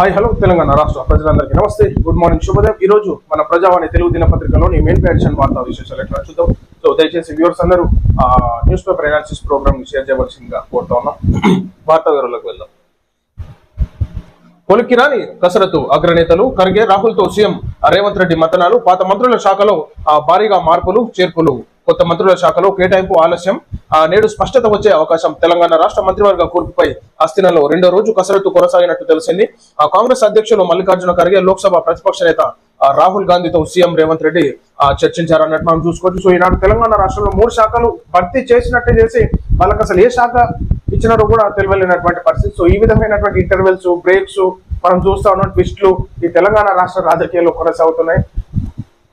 Hi hello Telangana రాష్ట్ర ప్రజలందరికీ నమస్తే. గుడ్ మార్నింగ్ శుభోదయం. ఈ రోజు మన ప్రజావాణి తెలుగు దినపత్రికలోని మెయిన్ ఎడిషన్ వార్తా విశేషాలు ఎట్లా చూద్దాం? సో దయచేసి వ్యూవర్స్ అందరూ newspaper analysis programme share చేయవలసిందిగా కోరుతా ఉన్నాం. వార్తా వివరాలకు వెళ్దాం. కొలిక్కి రాని కసరత్తు అగ్రనేతలు ఖర్గే రాహుల్తో సీఎం రేవంత్ రెడ్డి మతనాలు పాత మంత్రుల శాఖలో భారీగా మార్పులు చేర్పులు కొత్త మంత్రుల శాఖలో కేటాయింపు ఆలస్యం. నేడు స్పష్టత వచ్చే అవకాశం తెలంగాణ రాష్ట్ర మంత్రివర్గ కూర్పుపై అస్థినలో రెండో రోజు కసరత్తు కొనసాగినట్టు తెలిసింది. ఆ, కాంగ్రెస్ అధ్యక్షులు మల్లికార్జున ఖర్గే లోక్సభ ప్రతిపక్ష నేత రాహుల్ గాంధీతో సీఎం రేవంత్ రెడ్డి ఆ, చర్చించారన్నట్టు మనం చూసుకోవచ్చు. సో ఈనాడు తెలంగాణ రాష్ట్రంలో మూడు శాఖలు భర్తీ చేసినట్టే చేసి వాళ్ళకి అసలు ఏ శాఖ ఇచ్చినారో కూడా తెలియలేనటువంటి పరిస్థితి. సో ఈ విధమైనటువంటి ఇంటర్వెల్స్ బ్రేక్స్ మనం చూస్తా ఉన్న. ట్విస్ట్లు ఈ తెలంగాణ రాష్ట్ర రాజకీయాల్లో కొనసాగుతున్నాయి.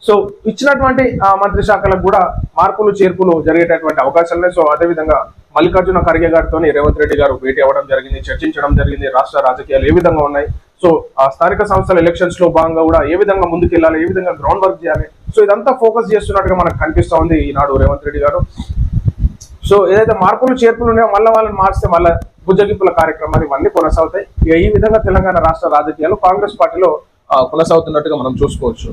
సో ఇచ్చినటువంటి ఆ మంత్రి శాఖలకు కూడా మార్పులు చేర్పులు జరిగేటటువంటి అవకాశాలు లేదు సో అదేవిధంగా మల్లికార్జున ఖర్గే గారితో రేవంత్ రెడ్డి గారు భేటీ అవ్వడం జరిగింది చర్చించడం జరిగింది రాష్ట్ర రాజకీయాలు ఏ విధంగా ఉన్నాయి. సో ఆ స్థానిక సంస్థల ఎలక్షన్స్లో భాగంగా కూడా ఏ విధంగా ముందుకెళ్ళాలి ఏ విధంగా గ్రౌండ్ వర్క్ చేయాలి. సో ఇదంతా ఫోకస్ చేస్తున్నట్టుగా మనకు కనిపిస్తా ఉంది ఈనాడు రేవంత్ రెడ్డి గారు. సో ఏదైతే మార్పులు చేర్పులు ఉన్నాయో మళ్ళీ వాళ్ళని మార్చితే మళ్ళీ బుజ్జగింపుల కార్యక్రమాలు ఇవన్నీ కొనసాగుతాయి. ఇక ఈ విధంగా తెలంగాణ రాష్ట్ర రాజకీయాలు కాంగ్రెస్ పార్టీలో కొనసాగుతున్నట్టుగా మనం చూసుకోవచ్చు.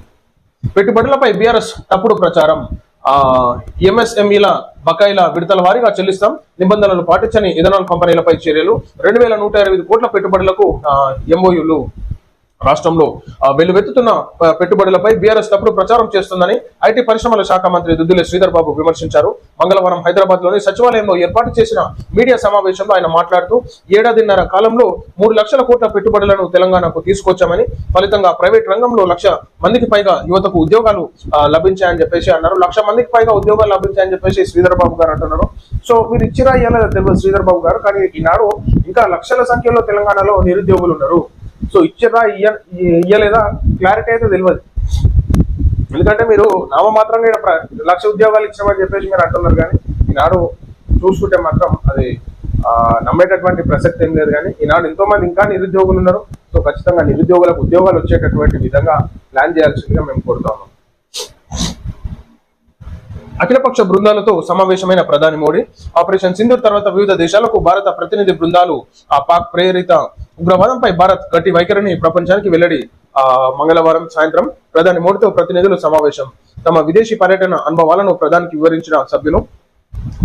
పెట్టుబడులపై బీఆర్ఎస్ తప్పుడు ప్రచారం. ఎంఎస్ఎంఈల బకాయిల విడతల వారీగా చెల్లిస్తాం. నిబంధనలు పాటించని ఇథనాల్ కంపెనీలపై చర్యలు. రెండు వేల నూట ఇరవై కోట్ల పెట్టుబడులకు ఎంఓయూలు రాష్ట్రంలో. వెల్లువెత్తుతున్న పెట్టుబడులపై బీఆర్ఎస్ తప్పుడు ప్రచారం చేస్తుందని ఐటీ పరిశ్రమల శాఖ మంత్రి దుద్దుల శ్రీధర్ బాబు విమర్శించారు. మంగళవారం హైదరాబాద్లోని సచివాలయంలో ఏర్పాటు చేసిన మీడియా సమావేశంలో ఆయన మాట్లాడుతూ ఏడాదిన్నర కాలంలో మూడు లక్షల కోట్ల పెట్టుబడులను తెలంగాణకు తీసుకొచ్చామని ఫలితంగా ప్రైవేట్ రంగంలో లక్ష మందికి పైగా యువతకు ఉద్యోగాలు లభించాయని చెప్పేసి అన్నారు. లక్ష మందికి పైగా ఉద్యోగాలు లభించాయని చెప్పేసి శ్రీధర్ బాబు గారు అంటున్నారు. సో మీరు ఇచ్చిరా ఇయ్యాలో తెలియదు శ్రీధర్ బాబు గారు కానీ ఈనాడు ఇంకా లక్షల సంఖ్యలో తెలంగాణలో నిరుద్యోగులు ఉన్నారు. సో ఇచ్చిరా ఇయ్య ఇయ్యలేదా? క్లారిటీ అయితే తెలియదు ఎందుకంటే మీరు నామమాత్రంగా ఈడ ప్ర- లక్ష ఉద్యోగాలు ఇచ్చామని చెప్పేసి మీరు అంటున్నారు కానీ ఈనాడు చూసుకుంటే మాత్రం అది నమ్మేటటువంటి ప్రసక్తి ఏం లేదు కానీ ఈనాడు ఎంతో మంది ఇంకా నిరుద్యోగులు ఉన్నారు. సో ఖచ్చితంగా నిరుద్యోగులకు ఉద్యోగాలు వచ్చేటటువంటి విధంగా ప్లాన్ చేయాల్సిందిగా మేము కోరుతాము అఖిలపక్ష బృందాలతో సమావేశమైన ప్రధాని మోడీ ఆపరేషన్ సింధూర్ తర్వాత వివిధ దేశాలకు భారత ప్రతినిధి బృందాలు ఆ పాక్ ప్రేరిత ఉగ్రవాదంపై భారత్ గట్టి వైఖరిని ప్రపంచానికి వెల్లడి. ఆ మంగళవారం సాయంత్రం ప్రధాని మోడీతో ప్రతినిధులు సమావేశం. తమ విదేశీ పర్యటన అనుభవాలను ప్రధానికి వివరించిన సభ్యులు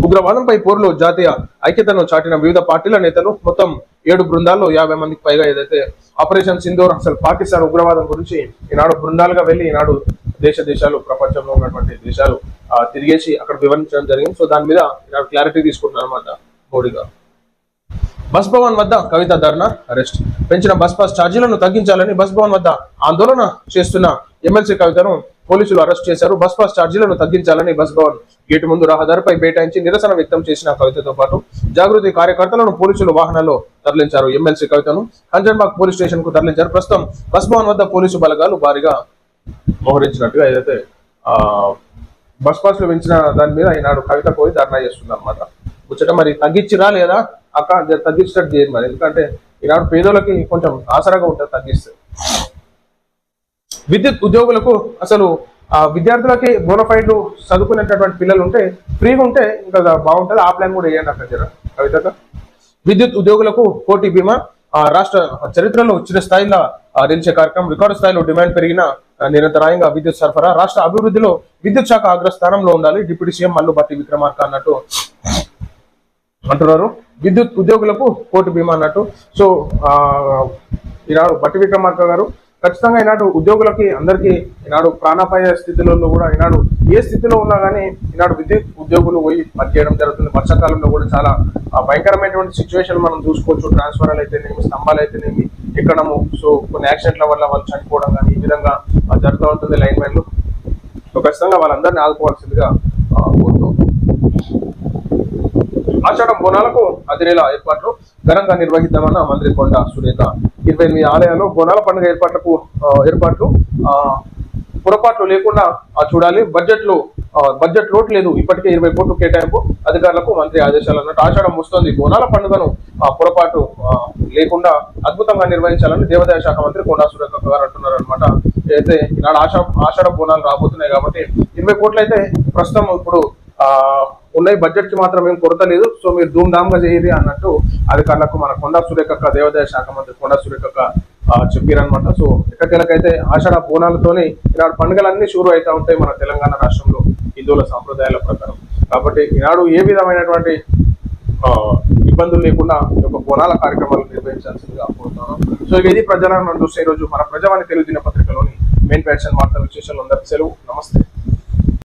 ఉగ్రవాదంపై పోరులో జాతీయ ఐక్యతను చాటిన వివిధ పార్టీల నేతలు మొత్తం ఏడు బృందాల్లో యాభై మందికి పైగా ఏదైతే ఆపరేషన్ సింధూర్ అసలు పాకిస్తాన్ ఉగ్రవాదం గురించి ఈనాడు బృందాలుగా వెళ్ళి ఈనాడు దేశ దేశాలు ప్రపంచంలో ఉన్నటువంటి దేశాలు ఆ, తిరిగేసి అక్కడ వివరించడం జరిగింది. సో దాని మీద ఈనాడు క్లారిటీ తీసుకుంటున్నారు అనమాట మోడీ గారు. బస్ భవన్ వద్ద కవిత ధర్నా అరెస్ట్ పెంచిన బస్ పాస్ ఛార్జీలను తగ్గించాలని బస్ భవన్ వద్ద ఆందోళన చేస్తున్న ఎమ్మెల్సీ కవితను పోలీసులు అరెస్ట్ చేశారు. బస్ పాస్ ఛార్జీలను తగ్గించాలని బస్ భవన్ గేటు ముందు రహదారిపై బైఠాయించి నిరసన వ్యక్తం చేసిన కవితతో పాటు జాగృతి కార్యకర్తలను పోలీసులు వాహనాల్లో తరలించారు. ఎమ్మెల్సీ కవితను కంజన్బాగ్ పోలీస్ స్టేషన్కు తరలించారు. ప్రస్తుతం బస్ భవన్ వద్ద పోలీసు బలగాలు భారీగా మోహరించినట్టుగా ఏదైతే ఆ బస్ పాస్లో పెంచిన దాని మీద ఈనాడు కవిత పోయి ధర్నా చేస్తుంది అనమాట ముచ్చట మరి తగ్గించిరా లేదా? అక్క తగ్గించినట్టు చేయండి మరి. ఎందుకంటే ఈనాడు పేదోళ్ళకి కొంచెం ఆసరాగా ఉంటుంది తగ్గిస్తే. విద్యుత్ ఉద్యోగులకు అసలు ఆ విద్యార్థులకి బోనఫైడ్లు చదువుకునేటటువంటి పిల్లలు ఉంటే ఫ్రీగా ఉంటే ఇంకా బాగుంటుంది. ఆ ప్లాన్ కూడా వేయండి అక్కడ జర. కవిత విద్యుత్ ఉద్యోగులకు కోటి బీమా ఆ రాష్ట్ర చరిత్రలో చిన్న స్థాయిలో నిలిచే కార్యక్రమం రికార్డు స్థాయిలో డిమాండ్ పెరిగిన నిరంతరాయంగా విద్యుత్ సరఫరా రాష్ట్ర అభివృద్ధిలో విద్యుత్ శాఖ అగ్రస్థానంలో ఉండాలి. డిప్యూటీ సీఎం మల్లు భట్టి విక్రమార్క అన్నట్టు అంటున్నారు. విద్యుత్ ఉద్యోగులకు కోటి బీమా అన్నట్టు. సో ఆ, ఈనాడు బట్టి విక్రమార్క గారు ఖచ్చితంగా ఈనాడు ఉద్యోగులకి అందరికీ ఈనాడు ప్రాణాపాయ స్థితిలో కూడా ఈనాడు ఏ స్థితిలో ఉన్నా కానీ ఈనాడు విద్యుత్ ఉద్యోగులు పోయి పనిచేయడం జరుగుతుంది. వర్షాకాలంలో కూడా చాలా భయంకరమైనటువంటి సిచ్యువేషన్ మనం చూసుకోవచ్చు. ట్రాన్స్ఫర్లు అయితేనేమి స్తంభాలు అయితేనేమి ఎక్కడము సో కొన్ని యాక్సిడెంట్ల వల్ల వాళ్ళు చనిపోవడం కానీ ఈ విధంగా జరుగుతూ ఉంటుంది లైన్ మ్యాన్లు సో ఖచ్చితంగా వాళ్ళందరినీ ఆదుకోవాల్సిందిగా ఆ, కోరుతూ ఆషాఢం బోనాలకు అదిరేలా ఏర్పాట్లు ఘనంగా నిర్వహిద్దామన్న మంత్రి కొండ సురేఖ ఇరవై ఎనిమిది ఆలయాల్లో బోనాల పండుగ ఏర్పాట్లకు ఏర్పాట్లు పొరపాట్లు లేకుండా చూడాలి. బడ్జెట్లో బడ్జెట్ లోటు లేదు. ఇప్పటికే ఇరవై కోట్లు కేటాయింపు అధికారులకు మంత్రి ఆదేశాలు అన్నట్టు ఆషాఢం వస్తుంది. బోనాల పండుగను ఆ, పొరపాటు లేకుండా అద్భుతంగా నిర్వహించాలని దేవాదాయ శాఖ మంత్రి కొండా సురేఖ గారు అంటున్నారు అనమాట అయితే ఈనాడు ఆషా ఆషాఢ బోనాలు రాబోతున్నాయి కాబట్టి ఇరవై కోట్లు అయితే ప్రస్తుతం ఇప్పుడు ఆ ఉన్నాయి. బడ్జెట్కి మాత్రం ఏం కొరత లేదు. సో మీరు ధూమ్ ధామ్గా చేయరు అన్నట్టు అధికారులకు మన కొండా సురేఖక్క దేవాదాయ శాఖ మంత్రి కొండా సురేఖక్క చెప్పారనమాట సో ఎక్కడికైతే ఆషాఢ బోనాలతోనే ఈనాడు పండుగలన్నీ షూరు అవుతా ఉంటాయి మన తెలంగాణ రాష్ట్రంలో హిందువుల సాంప్రదాయాల ప్రకారం. కాబట్టి ఈనాడు ఏ విధమైనటువంటి ఇబ్బందులు లేకుండా ఈ యొక్క బోనాల కార్యక్రమాలు నిర్వహించాల్సిందిగా కోరుతున్నాను. సో ఇది ప్రజలను చూస్తే ఈ రోజు మన ప్రజావాణి తెలుగు దినపత్రికలోని మెయిన్ ప్యాషన్ వార్తల విశేషాలు. అందరికీ సెలవు. నమస్తే.